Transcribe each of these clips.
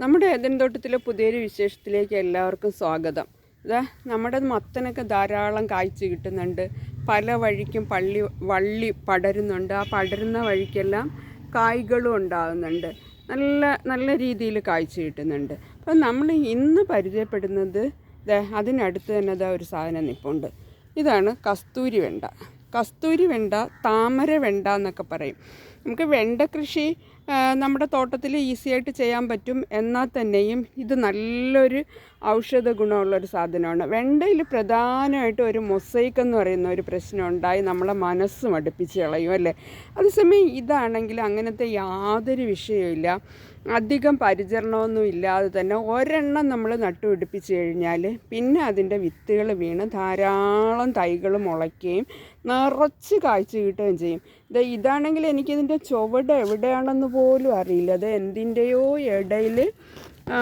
നമ്മുടെ ഏതെന്തോട്ടത്തിലെ പുതിയൊരു വിശേഷത്തിലേക്ക് എല്ലാവർക്കും സ്വാഗതം. ഇതാ നമ്മുടെ മത്തനൊക്കെ ധാരാളം കായ്ച്ചു കിട്ടുന്നുണ്ട്. പല വഴിക്കും പള്ളി വള്ളി പടരുന്നുണ്ട്. ആ പടരുന്ന വഴിക്കെല്ലാം കായ്കളും ഉണ്ടാകുന്നുണ്ട്. നല്ല നല്ല രീതിയിൽ കായ്ച്ചു കിട്ടുന്നുണ്ട്. അപ്പം നമ്മൾ ഇന്ന് പരിചയപ്പെടുന്നത് അതിനടുത്ത് തന്നെ ദാ ഒരു സാധനം നിൽപ്പുണ്ട് ഇതാണ് കസ്തൂരി വെണ്ട. കസ്തൂരി വെണ്ട താമര വെണ്ട എന്നൊക്കെ പറയും. നമുക്ക് വെണ്ട കൃഷി നമ്മുടെ തോട്ടത്തിൽ ഈസി ആയിട്ട് ചെയ്യാൻ പറ്റും. എന്നാൽ തന്നെയും ഇത് നല്ലൊരു ഔഷധ ഗുണമുള്ളൊരു സാധനമാണ്. വെണ്ടയിൽ പ്രധാനമായിട്ട് ഒരു മൊസൈക്ക് എന്ന് പറയുന്ന ഒരു പ്രശ്നം ഉണ്ടായി. നമ്മളെ മനസ്സ് മടുപ്പിച്ച് കളയും അല്ലേ? അതേസമയം ഇതാണെങ്കിൽ അങ്ങനത്തെ യാതൊരു വിഷയമില്ല അധികം പരിചരണമൊന്നും ഇല്ലാതെ തന്നെ ഒരെണ്ണം നമ്മൾ നട്ടുപിടിപ്പിച്ച് കഴിഞ്ഞാൽ പിന്നെ അതിന്റെ വിത്തുകൾ വീണ് ധാരാളം തൈകൾ മുളയ്ക്കുകയും നിറച്ച് കാഴ്ച കിട്ടുകയും ചെയ്യും. ഇത് ഇതാണെങ്കിൽ എനിക്കിതിന്റെ ചുവട് എവിടെയാണെന്ന് പോലും അറിയില്ല. അത് എന്തിന്റെയോ ഇടയിൽ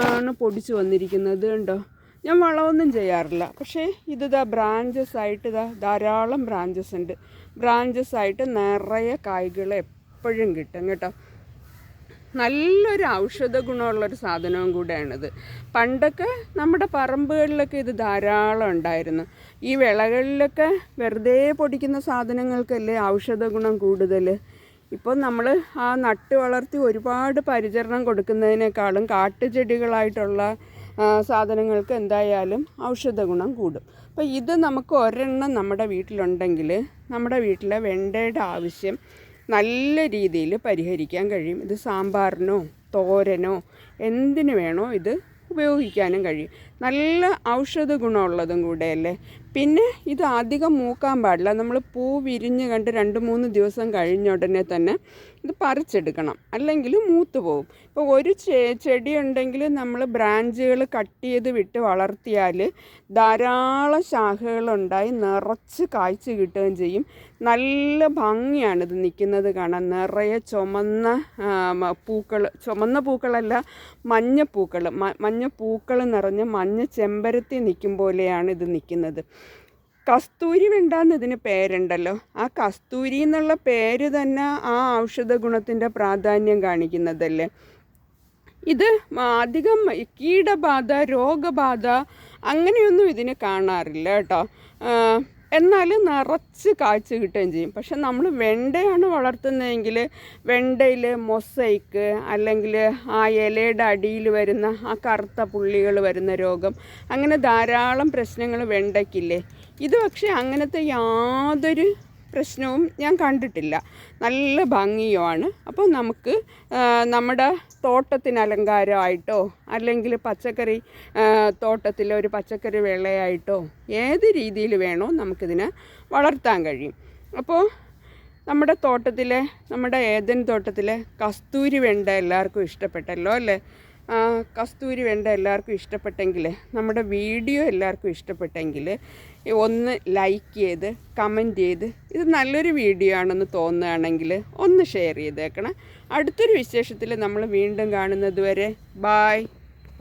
ആണ് പൊടിച്ചു വന്നിരിക്കുന്നത് കണ്ടോ? ഞാൻ വളമൊന്നും ചെയ്യാറില്ല. പക്ഷേ ഇത് ഇതാ ബ്രാഞ്ചസ് ആയിട്ട് ഇതാ ധാരാളം ബ്രാഞ്ചസ് ഉണ്ട്. ബ്രാഞ്ചസ് ആയിട്ട് നിറയെ കായ്കൾ എപ്പോഴും കിട്ടും കേട്ടോ. നല്ലൊരു ഔഷധ ഗുണമുള്ളൊരു സാധനവും കൂടെയാണിത്. പണ്ടൊക്കെ നമ്മുടെ പറമ്പുകളിലൊക്കെ ഇത് ധാരാളം ഉണ്ടായിരുന്നു. ഈ വിളകളിലൊക്കെ വെറുതെ പൊടിക്കുന്ന സാധനങ്ങൾക്കല്ലേ ഔഷധ ഗുണം കൂടുതൽ ഇപ്പോൾ നമ്മൾ ആ നട്ട് വളർത്തി ഒരുപാട് പരിചരണം കൊടുക്കുന്നതിനേക്കാളും കാട്ടുചെടികളായിട്ടുള്ള സാധനങ്ങൾക്ക് എന്തായാലും ഔഷധ ഗുണം കൂടും. അപ്പോൾ ഇത് നമുക്ക് ഒരെണ്ണം നമ്മുടെ വീട്ടിലുണ്ടെങ്കിൽ നമ്മുടെ വീട്ടിലെ വെണ്ടയുടെ ആവശ്യം നല്ല രീതിയിൽ പരിഹരിക്കാൻ കഴിയും. ഇത് സാമ്പാറിനോ തോരനോ എന്തിനു വേണോ ഇത് ഉപയോഗിക്കാനും കഴിയും. നല്ല ഔഷധ ഗുണമുള്ളതും കൂടെയല്ലേ. പിന്നെ ഇത് അധികം മൂക്കാൻ പാടില്ല. നമ്മൾ പൂ വിരിഞ്ഞ് കണ്ട് രണ്ട് മൂന്ന് ദിവസം കഴിഞ്ഞ ഉടനെ തന്നെ ഇത് പറിച്ചെടുക്കണം. അല്ലെങ്കിൽ മൂത്ത് പോകും ഇപ്പോൾ ഒരു ചെടി ഉണ്ടെങ്കിൽ നമ്മൾ ബ്രാഞ്ചുകൾ കട്ട് ചെയ്ത് വിട്ട് വളർത്തിയാൽ ധാരാളം ശാഖകളുണ്ടായി നിറച്ച് കായ്ച്ച് കിട്ടുകയും ചെയ്യും. നല്ല ഭംഗിയാണ് ഇത് നിൽക്കുന്നത് കാണാൻ. നിറയെ ചുമന്ന പൂക്കൾ ചുമന്ന പൂക്കളല്ല മഞ്ഞപ്പൂക്കൾ മഞ്ഞ പൂക്കൾ നിറഞ്ഞ് മഞ്ഞ ചെമ്പരത്തി നിൽക്കും പോലെയാണ് ഇത് നിൽക്കുന്നത്. കസ്തൂരി വെണ്ടാന്ന് ഇതിന് പേരുണ്ടല്ലോ. ആ കസ്തൂരി എന്നുള്ള പേര് തന്നെ ആ ഔഷധ ഗുണത്തിന്റെ പ്രാധാന്യം കാണിക്കുന്നതല്ലേ? ഇത് അധികം കീടബാധ രോഗബാധ അങ്ങനെയൊന്നും ഇതിന് കാണാറില്ല കേട്ടോ. എന്നാൽ നിറച്ച് കാഴ്ച കിട്ടുകയും ചെയ്യും. പക്ഷെ നമ്മൾ വെണ്ടയാണ് വളർത്തുന്നതെങ്കിൽ വെണ്ടയിൽ മൊസൈക്ക് അല്ലെങ്കിൽ ആ ഇലയുടെ അടിയിൽ വരുന്ന ആ കറുത്ത പുള്ളികൾ വരുന്ന രോഗം അങ്ങനെ ധാരാളം പ്രശ്നങ്ങൾ വെണ്ടയ്ക്കില്ലേ? ഇത് പക്ഷേ അങ്ങനത്തെ യാതൊരു പ്രശ്നവും ഞാൻ കണ്ടിട്ടില്ല. നല്ല ഭംഗിയുമാണ്. അപ്പോൾ നമുക്ക് നമ്മുടെ തോട്ടത്തിന് അലങ്കാരമായിട്ടോ അല്ലെങ്കിൽ പച്ചക്കറി തോട്ടത്തിലെ ഒരു പച്ചക്കറി വിളയായിട്ടോ ഏത് രീതിയിൽ വേണോ നമുക്കിതിനെ വളർത്താൻ കഴിയും. അപ്പോൾ നമ്മുടെ തോട്ടത്തിലെ നമ്മുടെ ഏതൻ തോട്ടത്തിലെ കസ്തൂരി വെണ്ട എല്ലാവർക്കും ഇഷ്ടപ്പെട്ടല്ലോ അല്ലേ? കസ്തൂരി വേണ്ട എല്ലാവർക്കും ഇഷ്ടപ്പെട്ടെങ്കിൽ നമ്മുടെ വീഡിയോ എല്ലാവർക്കും ഇഷ്ടപ്പെട്ടെങ്കിൽ ഒന്ന് ലൈക്ക് ചെയ്ത് കമന്റ് ചെയ്ത് ഇത് നല്ലൊരു വീഡിയോ ആണെന്ന് തോന്നുകയാണെങ്കിൽ ഒന്ന് ഷെയർ ചെയ്തേക്കണം. അടുത്തൊരു വിശേഷത്തിൽ നമ്മൾ വീണ്ടും കാണുന്നത് വരെ ബായ്